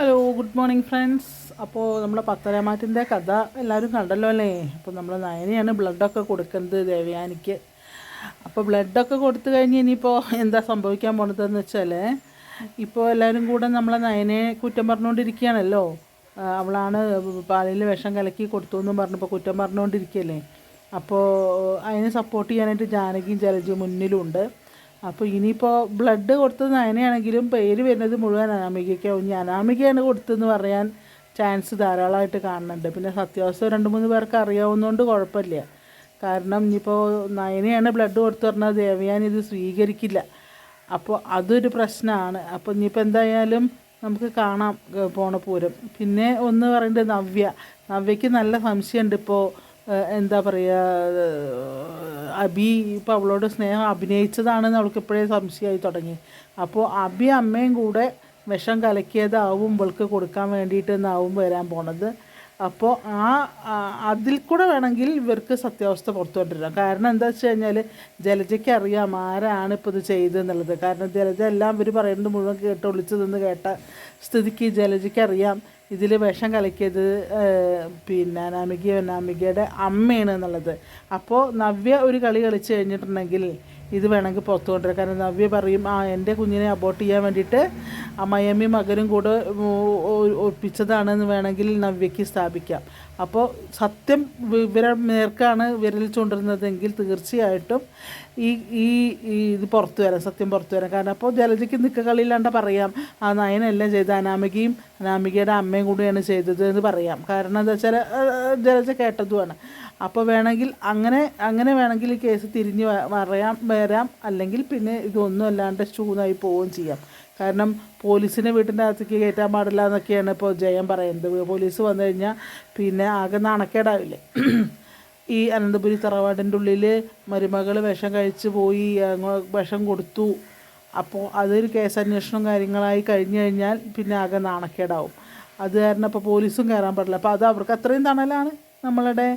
Hello good morning friends അപ്പോൾ നമ്മളെ പത്തരമാറ്റിന്റെ കഥ എല്ലാവരും കണ്ടല്ലോ അല്ലേ? അപ്പോൾ നമ്മൾ നയനയാണ് ബ്ലഡൊക്കെ കൊടുക്കുന്നത് ദേവയാനിക്ക്. അപ്പോൾ ബ്ലഡൊക്കെ കൊടുത്തു കഴിഞ്ഞ് ഇനിയിപ്പോൾ എന്താ സംഭവിക്കാൻ പോണതെന്ന് വെച്ചാൽ ഇപ്പോൾ എല്ലാവരും കൂടെ നമ്മളെ നയനെ കുറ്റം പറഞ്ഞുകൊണ്ടിരിക്കുകയാണല്ലോ അവളാണ് പാലിൽ വിഷം കലക്കി കൊടുത്തു എന്നും പറഞ്ഞപ്പോൾ കുറ്റം പറഞ്ഞുകൊണ്ടിരിക്കുകയല്ലേ അപ്പോൾ അതിനെ സപ്പോർട്ട് ചെയ്യാനായിട്ട് ജാനകിയും ജലജയും മുന്നിലുണ്ട്. അപ്പോൾ ഇനിയിപ്പോൾ ബ്ലഡ് കൊടുത്തത് നയനയാണെങ്കിലും പേര് വരുന്നത് മുഴുവൻ അനാമികയ്ക്കാവും ഇനി അനാമികയാണ് കൊടുത്തതെന്ന് പറയാൻ ചാൻസ് ധാരാളമായിട്ട് കാണുന്നുണ്ട്. പിന്നെ സത്യാവസ്ഥ രണ്ട് മൂന്ന് പേർക്ക് അറിയാവുന്നതുകൊണ്ട് കുഴപ്പമില്ല. കാരണം ഇനിയിപ്പോൾ നയനയാണ് ബ്ലഡ് കൊടുത്തു പറഞ്ഞാൽ ദേവയാൻ ഇത് സ്വീകരിക്കില്ല. അപ്പോൾ അതൊരു പ്രശ്നമാണ്. അപ്പോൾ ഇനിയിപ്പോൾ എന്തായാലും നമുക്ക് കാണാം പോണ പൂരം. പിന്നെ ഒന്ന് പറയുന്നത് നവ്യ. നവ്യയ്ക്ക് നല്ല സംശയമുണ്ട് ഇപ്പോൾ എന്താ പറയുക അബി ഇപ്പോൾ അവളോട് സ്നേഹം അഭിനയിച്ചതാണെന്ന് അവൾക്ക് ഇപ്പോഴേ സംശയമായി തുടങ്ങി. അപ്പോൾ അബി അമ്മയും കൂടെ വിഷം കലക്കിയതാവും ഇവൾക്ക് കൊടുക്കാൻ വേണ്ടിയിട്ട് എന്നാവും വരാൻ പോണത്. അപ്പോൾ ആ അതിൽ കൂടെ വേണമെങ്കിൽ ഇവർക്ക് സത്യാവസ്ഥ പുറത്തു കൊണ്ടുവരാം. കാരണം എന്താ വെച്ച് കഴിഞ്ഞാൽ ജലജയ്ക്ക് അറിയാം ആരാണ് ഇപ്പോൾ ഇത് ചെയ്തതെന്നുള്ളത്. കാരണം ജലജ എല്ലാം ഇവർ പറയുന്നത് മുഴുവൻ കേട്ട് ഒളിച്ചു നിന്ന് കേട്ട സ്ഥിതിക്ക് ജലജയ്ക്ക് അറിയാം. ഇതിൽ വേഷം കലക്കിയത് പിന്നെ അനാമിക അനാമികയുടെ അമ്മയാണ് എന്നുള്ളത്. അപ്പോൾ നവ്യ ഒരു കളി കളിച്ച് കഴിഞ്ഞിട്ടുണ്ടെങ്കിൽ ഇത് വേണമെങ്കിൽ പുറത്തു കൊണ്ടുവരാം. കാരണം നവ്യ പറയും ആ എന്റെ കുഞ്ഞിനെ അബോർട്ട് ചെയ്യാൻ വേണ്ടിയിട്ട് അമ്മയമ്മയും മകനും കൂടെ ഒപ്പിച്ചതാണെന്ന് വേണമെങ്കിൽ നവ്യയ്ക്ക് സ്ഥാപിക്കാം. അപ്പോൾ സത്യം ഇവരെ നേർക്കാണ് വിരൽ ചൂണ്ടുന്നതെങ്കിൽ തീർച്ചയായിട്ടും ഈ ഈ ഇത് പുറത്തു വരാം സത്യം പുറത്തു വരാം. കാരണം അപ്പോൾ ജലജയ്ക്ക് നിൽക്ക കളിയില്ലാണ്ട് പറയാം ആ നയനെല്ലാം ചെയ്ത അനാമികയും അനാമികയുടെ അമ്മയും കൂടിയാണ് ചെയ്തത് എന്ന് പറയാം. കാരണം എന്താ വെച്ചാൽ ജലജ കേട്ടതുമാണ്. അപ്പോൾ വേണമെങ്കിൽ അങ്ങനെ അങ്ങനെ വേണമെങ്കിൽ ഈ കേസ് തിരിഞ്ഞ് പറയാം വരാം അല്ലെങ്കിൽ പിന്നെ ഇതൊന്നും അല്ലാണ്ട് ചൂന്നായി പോവുകയും ചെയ്യാം. കാരണം പോലീസിനെ വീട്ടിന്റെ അകത്തേക്ക് കയറ്റാൻ പാടില്ല എന്നൊക്കെയാണ് ഇപ്പോൾ ജയം പറയുന്നത്. പോലീസ് വന്നു കഴിഞ്ഞാൽ പിന്നെ ആകെ നാണക്കേടാവില്ലേ? ഈ അനന്തപുരി തറവാടിന്റെ ഉള്ളിൽ മരുമകൾ വിഷം കഴിച്ച് പോയി വിഷം കൊടുത്തു. അപ്പോൾ അതൊരു കേസ് അന്വേഷണം കാര്യങ്ങളായി കഴിഞ്ഞു കഴിഞ്ഞാൽ പിന്നെ ആകെ നാണക്കേടാവും. അത് കാരണം ഇപ്പോൾ പോലീസും കയറാൻ പാടില്ല. അപ്പോൾ അത് അവർക്ക് അത്രയും തണലാണ് നമ്മളുടെ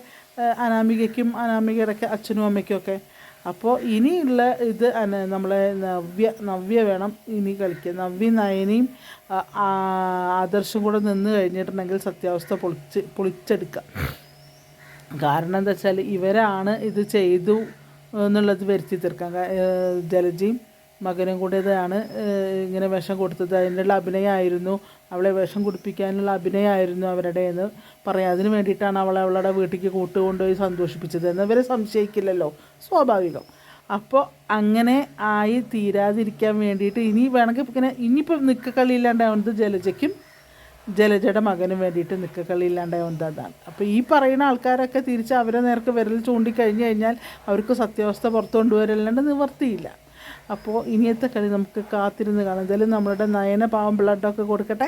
അനാമികയ്ക്കും അനാമികയുടെ അച്ഛനും അമ്മയ്ക്കും ഒക്കെ. അപ്പോൾ ഇനിയുള്ള ഇത് നമ്മളെ നവ്യ നവ്യ വേണം ഇനി കളിക്കുക നവ്യ നയനയും ആദർശം കൂടെ നിന്ന് കഴിഞ്ഞിട്ടുണ്ടെങ്കിൽ സത്യാവസ്ഥ പൊളിച്ച് പൊളിച്ചെടുക്കുക കാരണം എന്താ വെച്ചാൽ ഇവരാണ് ഇത് ചെയ്തു എന്നുള്ളത് വരുത്തി തീർക്കാൻ ജലജയും മകനും കൂടിയതാണ് ഇങ്ങനെ വിഷം കൊടുത്തത്. അതിനുള്ള അഭിനയമായിരുന്നു അവളെ വിഷം കുടിപ്പിക്കാനുള്ള അഭിനയമായിരുന്നു അവരുടെ എന്ന് പറയാം. അതിന് വേണ്ടിയിട്ടാണ് അവളെ അവളുടെ വീട്ടിലേക്ക് കൂട്ടുകൊണ്ടുപോയി സന്തോഷിപ്പിച്ചത് എന്ന് ഇവരെ സംശയിക്കില്ലല്ലോ സ്വാഭാവികം. അപ്പോൾ അങ്ങനെ ആയി തീരാതിരിക്കാൻ വേണ്ടിയിട്ട് ഇനി വേണമെങ്കിൽ ഇങ്ങനെ ഇനിയിപ്പോൾ നിൽക്കക്കളിയില്ലാണ്ടാവുന്നത് ജലജയ്ക്കും ജലജയുടെ മകനും വേണ്ടിയിട്ട് നിൽക്കക്കളി ഇല്ലാണ്ടാവുന്നത് അതാണ്. അപ്പോൾ ഈ പറയുന്ന ആൾക്കാരൊക്കെ തിരിച്ച് അവരെ നേർക്ക് വിരൽ ചൂണ്ടിക്കഴിഞ്ഞ് കഴിഞ്ഞാൽ അവർക്ക് സത്യാവസ്ഥ പുറത്തു കൊണ്ടുവരല്ലാണ്ട് നിവർത്തിയില്ല അപ്പോൾ ഇനിയത്തെ കളി നമുക്ക് കാത്തിരുന്ന് കാണാം. എന്തായാലും നമ്മളുടെ നയന പാവം ബ്ലഡൊക്കെ കൊടുക്കട്ടെ.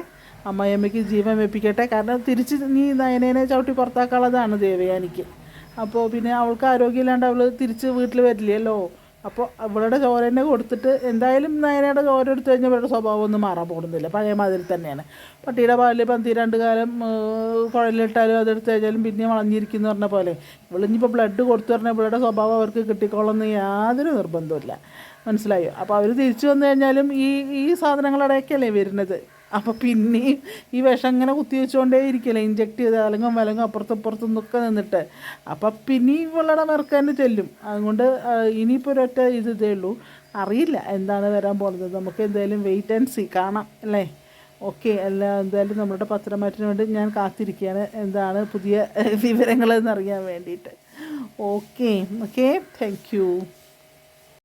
അമ്മയമ്മയ്ക്ക് ജീവൻ വെപ്പിക്കട്ടെ. കാരണം തിരിച്ച് നീ നയനേനെ ചവിട്ടി പുറത്താക്കാനുള്ളതാണ് ദേവയാനിക്ക്. അപ്പോൾ പിന്നെ അവൾക്ക് ആരോഗ്യമില്ലാണ്ട് അവൾ തിരിച്ച് വീട്ടിൽ വരില്ലല്ലോ. അപ്പോൾ അവളുടെ ചോര തന്നെ കൊടുത്തിട്ട് എന്തായാലും നയനയുടെ ചോര എടുത്തു കഴിഞ്ഞാൽ അവരുടെ സ്വഭാവം ഒന്നും മാറാൻ പോകുന്നില്ല. പഴയ മാതിരി തന്നെയാണ്. പട്ടിയുടെ പാലിൽ പന്തി രണ്ട് കാലം കുഴലിട്ടാലും അതെടുത്ത് കഴിഞ്ഞാലും പിന്നെ വളഞ്ഞിരിക്കുന്നു പറഞ്ഞ പോലെ. ഇവളിഞ്ഞിപ്പോൾ ബ്ലഡ് കൊടുത്തു പറഞ്ഞാൽ ഇവളുടെ സ്വഭാവം അവർക്ക് കിട്ടിക്കോളെന്ന് യാതൊരു നിർബന്ധമില്ല മനസ്സിലായോ? അപ്പോൾ അവർ തിരിച്ചു വന്നു കഴിഞ്ഞാലും ഈ ഈ സാധനങ്ങളുടെയൊക്കെയല്ലേ വരുന്നത്. അപ്പോൾ പിന്നെയും ഈ വിഷം ഇങ്ങനെ കുത്തി വെച്ചുകൊണ്ടേ ഇരിക്കില്ല ഇഞ്ചെക്ട് ചെയ്ത് അലങ്ങും വലങ്ങും അപ്പുറത്തും ഇപ്പുറത്തും നിൽക്കുക നിന്നിട്ട്. അപ്പം പിന്നെയും മെർക്ക് തന്നെ ചെല്ലും. അതുകൊണ്ട് ഇനിയിപ്പോൾ ഒരൊറ്റ ഇത് ഇതേ ഉള്ളൂ. അറിയില്ല എന്താണ് വരാൻ പോകുന്നത് നമുക്ക് എന്തായാലും വെയിറ്റ് ആൻഡ് സി കാണാം അല്ലേ? ഓക്കെ അല്ല എന്തായാലും നമ്മുടെ പത്രമാറ്റിന് വേണ്ടി ഞാൻ കാത്തിരിക്കുകയാണ്. എന്താണ് പുതിയ വിവരങ്ങളെന്ന് അറിയാൻ വേണ്ടിയിട്ട്. Okay okay. താങ്ക്